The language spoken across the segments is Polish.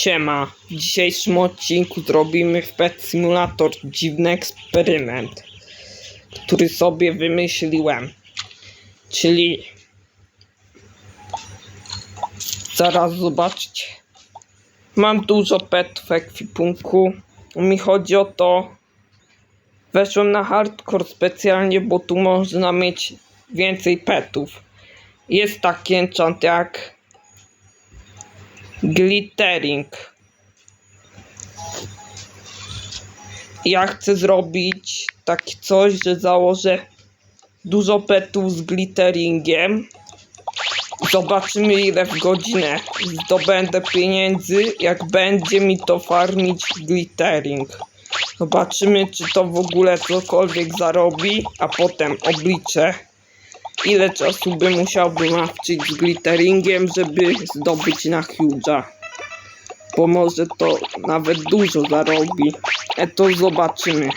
Siema, w dzisiejszym odcinku zrobimy w Pet Simulator dziwny eksperyment, który sobie wymyśliłem. Czyli zaraz zobaczcie. Mam dużo petów w ekwipunku. Mi chodzi o to, weszłem na hardcore specjalnie, bo tu można mieć więcej petów. Jest taki enchant jak glittering. Ja chcę zrobić takie coś, że założę dużo petów z glitteringiem. Zobaczymy ile w godzinę zdobędę pieniędzy, jak będzie mi to farmić glittering. Zobaczymy, czy to w ogóle cokolwiek zarobi, a potem obliczę, ile czasu by musiałbym nawczyć z glitteringiem, żeby zdobyć na Huge'a. Bo może to nawet dużo zarobi. E to zobaczymy.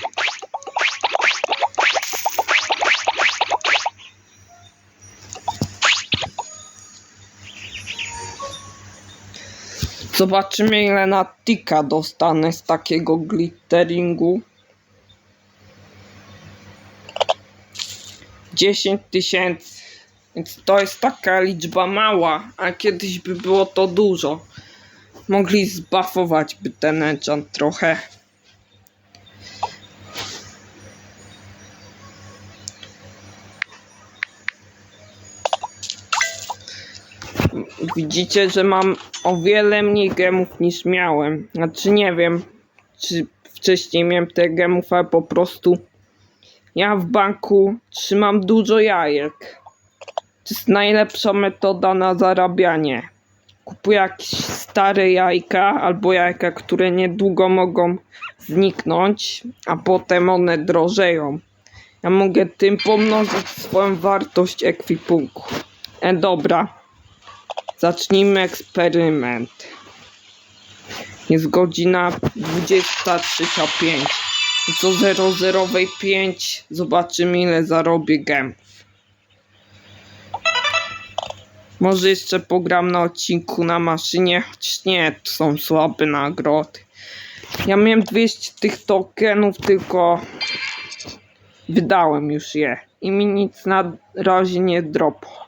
Zobaczymy ile na tika dostanę z takiego glitteringu. 10 tysięcy. Więc to jest taka liczba mała, a kiedyś by było to dużo. Mogli zbafować by ten enchant trochę. Widzicie, że mam o wiele mniej gemów niż miałem. Znaczy nie wiem, czy wcześniej miałem te gemów, ale po prostu ja w banku trzymam dużo jajek. To jest najlepsza metoda na zarabianie. Kupuję jakieś stare jajka albo jajka, które niedługo mogą zniknąć, a potem one drożeją. Ja mogę tym pomnożyć swoją wartość ekwipunku. E dobra. Zacznijmy eksperyment. Jest godzina 23.05. Co 005 zobaczymy ile zarobię gem. Może jeszcze pogram na odcinku na maszynie, choć nie, to są słabe nagrody. Ja miałem 200 tych tokenów, tylko wydałem już je. I mi nic na razie nie dropło.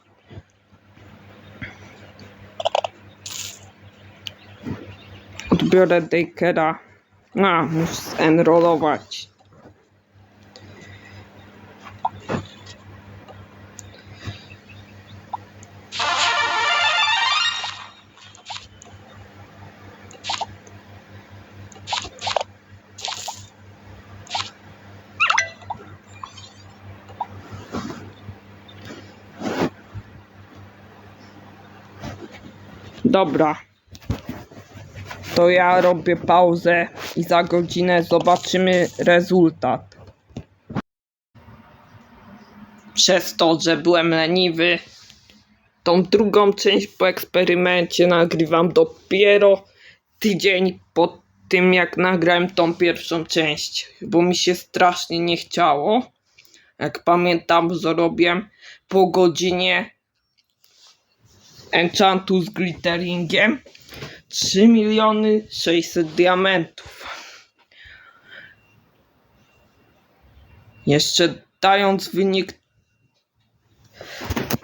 Odbiorę Dakera. A, muszę zenrolować. Dobra. To ja robię pauzę i za godzinę zobaczymy rezultat. Przez to, że byłem leniwy, tą drugą część po eksperymencie nagrywam dopiero tydzień po tym, jak nagrałem tą pierwszą część, bo mi się strasznie nie chciało. Jak pamiętam, zrobiłem po godzinie enchantu z glitteringiem 3 miliony 600 diamentów. Jeszcze dając wynik.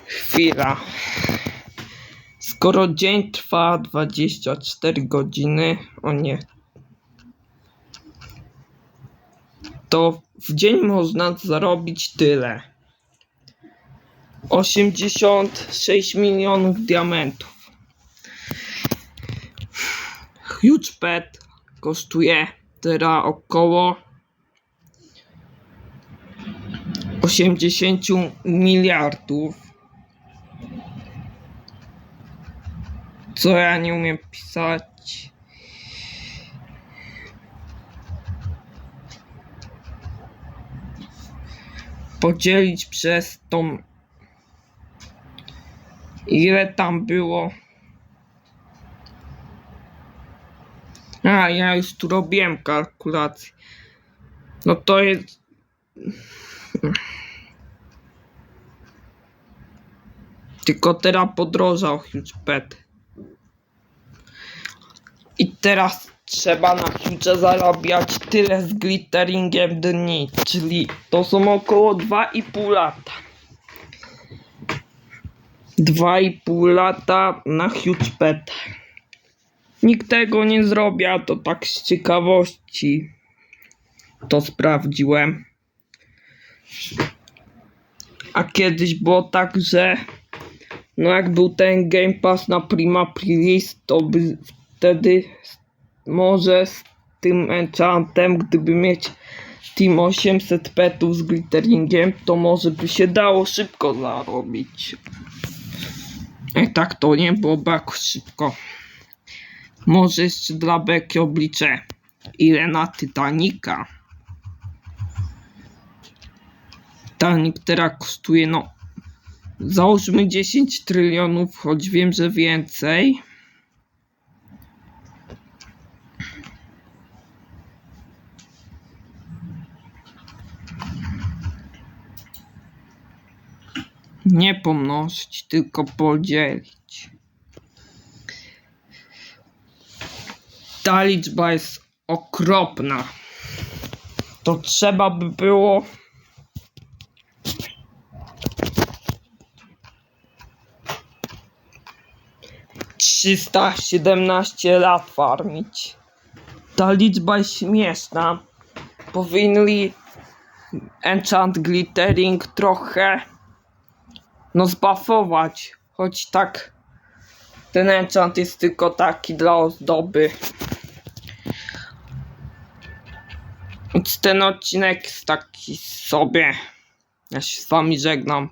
Chwila. Skoro dzień trwa 24 godziny, o nie. To w dzień można zarobić tyle. 86 milionów diamentów. Huge Pet kosztuje teraz około 80 miliardów. Co ja nie umiem pisać. Podzielić przez tą. Ile tam było? A, ja już tu robiłem kalkulację. No to jest. Tylko teraz podrożał Huge Pet. I teraz trzeba na future zarabiać tyle z glitteringiem dni, czyli to są około 2,5 lata. 2,5 lata na huge pet. Nikt tego nie zrobi, a to tak z ciekawości to sprawdziłem. A kiedyś było tak, że no jak był ten Game Pass na Prima Aprilis, to by wtedy może z tym enchantem, gdyby mieć Team 800 petów z glitteringiem, to może by się dało szybko zarobić. I tak to nie byłoby jakoś szybko. Może jeszcze dla Beki obliczę ile na Titanica. Titanic teraz kosztuje no załóżmy 10 trylionów, choć wiem, że więcej. Nie pomnożyć, tylko podzielić. Ta liczba jest okropna. To trzeba by było trzysta siedemnaście lat farmić. Ta liczba jest śmieszna. Powinni enchant glittering trochę no zbafować. Choć tak ten enchant jest tylko taki dla ozdoby. Ten odcinek taki sobie. Ja się z wami żegnam.